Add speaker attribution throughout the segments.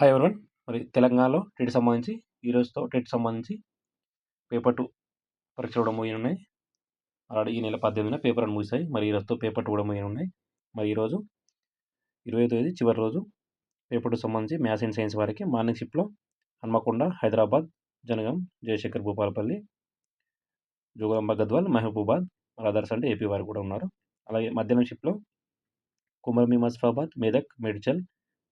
Speaker 1: Hi everyone మరి తెలంగాణలో TET సంబంధించి ఈరోజుతో టెట్ సంబంధించి పేపర్ టూ పరీక్ష కూడా ముగియనున్నాయి. అలాగే ఈ నెల పద్దెనిమిదిన పేపర్ అని ముగిసాయి మరి ఈ రోజుతో పేపర్ టూ కూడా ముగియనున్నాయి. మరి ఈరోజు ఇరవై తేదీ చివరి రోజు పేపర్ టూ సంబంధించి మ్యాథ్స్ అండ్ సైన్స్ వారికి మార్నింగ్ షిప్లో హన్మకొండ హైదరాబాద్ జనగం జయశంకర్ భూపాలపల్లి జోగులాంబ గద్వాల్ మహబూబాద్ మరి అదర్స్ అంటే ఏపీ వారు కూడా ఉన్నారు. అలాగే మధ్యాహ్నం షిప్లో కుమర్మి మస్ఫాబాద్ మెదక్ మేడ్చల్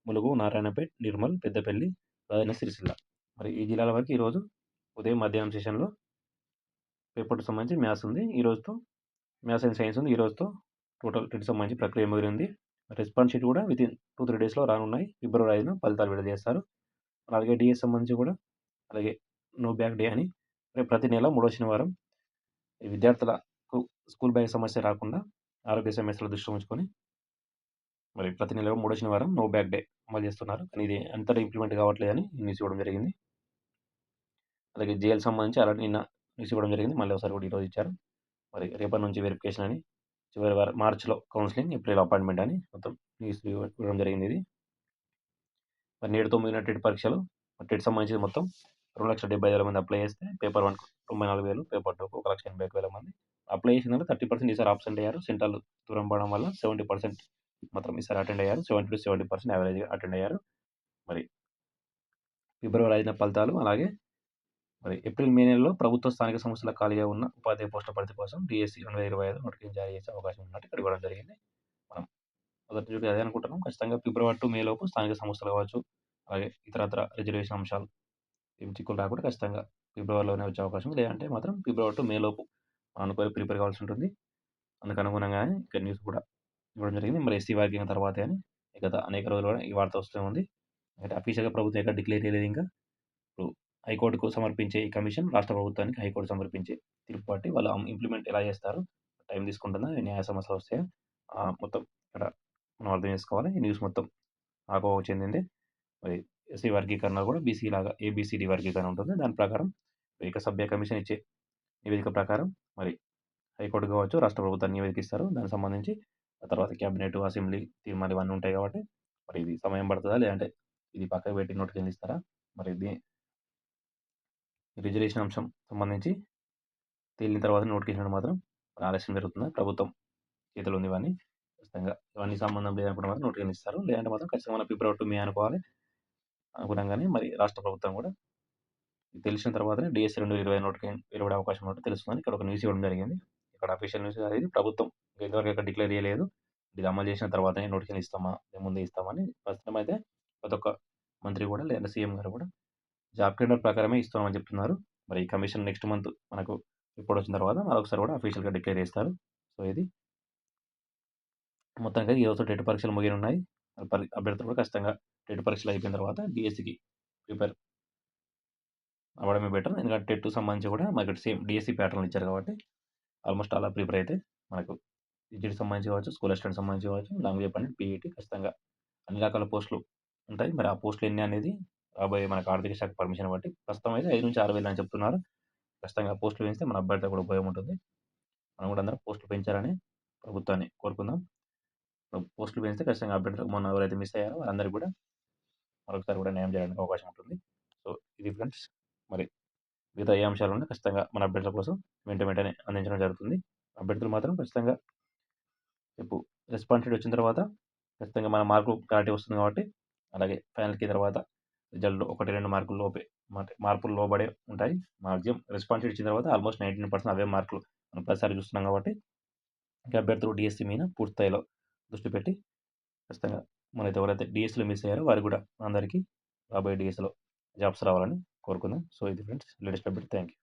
Speaker 1: ములుగు నారాయణపేట్ నిర్మల్ పెద్దపల్లి రాజన్న సిరిసిల్ల. మరి ఈ జిల్లాల వరకు ఈరోజు ఉదయం మధ్యాహ్నం సెషన్లో పేపర్కి సంబంధించి మ్యాథ్స్ ఉంది. ఈ రోజుతో మ్యాథ్స్ అండ్ సైన్స్ ఉంది. ఈ రోజుతో టోటల్ టెన్ సంబంధించి ప్రక్రియ ముగిరింది. రెస్పాన్స్ షీట్ కూడా విత్ ఇన్ టూ త్రీ డేస్లో రానున్నాయి. ఫిబ్రవరి ఐదున ఫలితాలు విడుదల చేస్తారు అలాగే డిఎస్ సంబంధించి కూడా అలాగే నో బ్యాక్ డే అని రేపు ప్రతి నెల మూడో శనివారం విద్యార్థులకు స్కూల్ బ్యాగ్ సమస్య రాకుండా ఆరోగ్య సమస్యల దృష్టి ఉంచుకొని మరి ప్రతి నెల మూడో శనివారం నో బ్యాక్ డే అమలు చేస్తున్నారు. కానీ ఇది అంతటా ఇంప్లిమెంట్ కావట్లేదని న్యూస్ ఇవ్వడం జరిగింది. అలాగే జైలు సంబంధించి అలా నిన్న న్యూస్ ఇవ్వడం జరిగింది. మళ్ళీ ఒకసారి కూడా ఈరోజు ఇచ్చారు. మరి రేపటి నుంచి వెరిఫికేషన్ అని చివరి వారం మార్చిలో కౌన్సిలింగ్ ఏప్రిల్ అపాయింట్మెంట్ అని మొత్తం న్యూస్ ఇవ్వడం జరిగింది ఇది. మరి నేడు తొమ్మిది టెట్ పరీక్షలు. టెట్ సంబంధించి మొత్తం రెండు లక్షల డెబ్బై వేల మంది అప్లై చేస్తే పేపర్ వన్ తొంభై నాలుగు వేలు పేపర్ టూకు ఒక లక్ష ఎనభై వేల మంది. అప్లై చేసిన థర్టీ పర్సెంట్ ఈసారి ఆబ్సెంట్ అయ్యారు. సెంట్రల్ దూరం పడడం వల్ల సెవెంటీ పర్సెంట్ మాత్రం ఈసారి అటెండ్ అయ్యారు. సెవెంటీ టు సెవెంటీ పర్సెంట్ యావరేజ్గా అటెండ్ అయ్యారు. మరి ఫిబ్రవరి ఐదున ఫలితాలు అలాగే మరి ఏప్రిల్ మే నెలలో ప్రభుత్వ స్థానిక సంస్థల ఖాళీగా ఉన్న ఉపాధ్యాయ పోస్టుల భర్తీ కోసం డిఎస్సి రెండు వేల ఇరవై ఐదు నోటిఫికేషన్ జారీ చేసే అవకాశం ఉన్నట్టు ఇక్కడ ఇవ్వడం జరిగింది. మనం మొదటి చూసి అదే అనుకుంటున్నాం. ఖచ్చితంగా ఫిబ్రవరి టు మే లోపు స్థానిక సంస్థలు కావచ్చు అలాగే ఇతరత్ర రిజర్వేషన్ అంశాలు ఏం చిక్కులు రాకుండా ఖచ్చితంగా ఫిబ్రవరిలోనే వచ్చే అవకాశం లేదంటే మాత్రం ఫిబ్రవరి టు మే లోపు అనుకోని ప్రిపేర్ కావాల్సి ఉంటుంది. అందుకు అనుగుణంగానే ఇక్కడ న్యూస్ కూడా ఇవ్వడం జరిగింది. మరి ఎస్సీ వర్గీకరణ తర్వాత అని గత అనేక రోజులు కూడా ఈ వార్త వస్తూ ఉంది. అంటే అఫీషియల్గా ప్రభుత్వం ఎక్కడ డిక్లేర్ చేయలేదు ఇంకా. ఇప్పుడు హైకోర్టుకు సమర్పించే ఈ కమిషన్ రాష్ట్ర ప్రభుత్వానికి హైకోర్టు సమర్పించే తీర్పు బట్టి వాళ్ళు ఇంప్లిమెంట్ ఎలా చేస్తారు టైం తీసుకుంటుందా న్యాయ సమస్యలు వస్తాయా మొత్తం ఇక్కడ మనం అర్థం చేసుకోవాలి. ఈ న్యూస్ మొత్తం నాకు చెందింది. మరి ఎస్సీ వర్గీకరణ కూడా బీసీ లాగా ఏబిసిడి వర్గీకరణ ఉంటుంది. దాని ప్రకారం ఇక సభ్య కమిషన్ ఇచ్చే నివేదిక ప్రకారం మరి హైకోర్టు కావచ్చు రాష్ట్ర ప్రభుత్వాన్ని నివేదిక ఇస్తారు దానికి సంబంధించి ఆ తర్వాత క్యాబినెట్ అసెంబ్లీ తీర్మానాలు ఇవన్నీ ఉంటాయి కాబట్టి మరి ఇది సమయం పడుతుందా లేదంటే ఇది పక్కకు పెట్టి నోటిఫికేషన్ ఇస్తారా మరి ఇది రిజర్వేషన్ అంశం సంబంధించి తేలిన తర్వాత నోటిఫికేషన్ మాత్రం ఆలస్యం జరుగుతుందా ప్రభుత్వం చేతులు ఉంది ఇవన్నీ ఖచ్చితంగా ఇవన్నీ సంబంధం లేదనుకుంటే మాత్రం నోటిఫికేషన్ ఇస్తారు లేదంటే మాత్రం ఖచ్చితంగా మన ఫిబ్రవరి టు మే అనుకోవాలి అనుకున్నాగానే మరి రాష్ట్ర ప్రభుత్వం కూడా తెలిసిన తర్వాతనే డిఎస్ రెండు ఇరవై నోటిఫికేషన్ వెలువడే అవకాశం ఉన్నట్టు తెలుస్తుందని ఇక్కడ ఒక న్యూస్ ఇవ్వడం జరిగింది ఇక్కడ అఫీషియల్ న్యూస్ అనేది ప్రభుత్వం ఇంతవరకు ఎక్కడ డిక్లేర్ చేయలేదు. ఇది అమలు చేసిన తర్వాతనే నోటిఫికేషన్ ఇస్తామా? ముందే ఇస్తామని ప్రస్తుతం అయితే ప్రతి ఒక్క మంత్రి కూడా లేదా సీఎం గారు కూడా జాబ్ క్యాలెండర్ ప్రకారమే ఇస్తామని చెప్తున్నారు. మరి ఈ కమిషన్ నెక్స్ట్ మంత్ మనకు రిపోర్ట్ వచ్చిన తర్వాత మరొకసారి కూడా అఫీషియల్గా డిక్లేర్ చేస్తారు. సో ఇది మొత్తంగా ఈ రోజు టెట్ పరీక్షలు ముగిన ఉన్నాయి అభ్యర్థులు కూడా ఖచ్చితంగా టెట్ పరీక్షలు అయిపోయిన తర్వాత డిఎస్సికి ప్రిపేర్ అవ్వడమే బెటర్. ఎందుకంటే టెట్ సంబంధించి కూడా మనకి సేమ్ డిఎస్సి ప్యాటర్న్ ఇచ్చారు కాబట్టి ఆల్మోస్ట్ అలా ప్రిపేర్ అయితే మనకు పీజీటీ సంబంధించి కావచ్చు స్కూల్ అసిస్టెంట్ సంబంధించి కావచ్చు లాంగ్వేజ్ పండిట్ పీఈటీ ఖచ్చితంగా. అన్ని రకాల పోస్టులు ఉంటాయి. మరి ఆ పోస్టులు ఎన్ని అనేది రాబోయే మనకు ఆర్థిక శాఖ పర్మిషన్ బట్టి ప్రస్తుతం అయితే ఐదు నుంచి ఆరు వేలు అని చెప్తున్నారు. ఖచ్చితంగా పోస్టులు పెంచితే మన అభ్యర్థి కూడా ఉపయోగం ఉంటుంది. మనం కూడా అందరం పోస్టులు పెంచాలని ప్రభుత్వాన్ని కోరుకుందాం. పోస్టులు పెంచితే ఖచ్చితంగా అభ్యర్థులకు మొన్న ఎవరైతే మిస్ అయ్యారో వాళ్ళందరికీ కూడా మరొకసారి కూడా న్యాయం చేయడానికి అవకాశం ఉంటుంది. సో ఇది ఫ్రెండ్స్ మరి మిగతా ఏ అంశాలు ఉన్నాయి ఖచ్చితంగా మన అభ్యర్థుల కోసం వెంట వెంటనే అందించడం జరుగుతుంది. అభ్యర్థులు మాత్రం ఖచ్చితంగా రేపు రెస్పాన్సిబిలిటీ వచ్చిన తర్వాత ఖచ్చితంగా మన మార్కులు క్లారిటీ వస్తుంది కాబట్టి అలాగే ఫైనల్కి తర్వాత రిజల్ట్ ఒకటి రెండు మార్కులు లోపే మార్పులు లోబడే ఉంటాయి. మ్యాక్సిమం రెస్పాన్సిబిలిటీ ఇచ్చిన తర్వాత ఆల్మోస్ట్ నైంటీ పర్సెంట్ అవే మార్కులు మనం ప్రతిసారి చూస్తున్నాం కాబట్టి ఇంకా అభ్యర్థులు డిఎస్సి మీద పూర్తిస్థాయిలో దృష్టి పెట్టి ఖచ్చితంగా మనైతే ఎవరైతే డిఎస్సీలో మిస్ అయ్యారో వారు కూడా అందరికీ రాబోయే డిఎస్సీలో జాబ్స్ రావాలని కోరుకుందాం. సో ఇది friends latest update. Thank you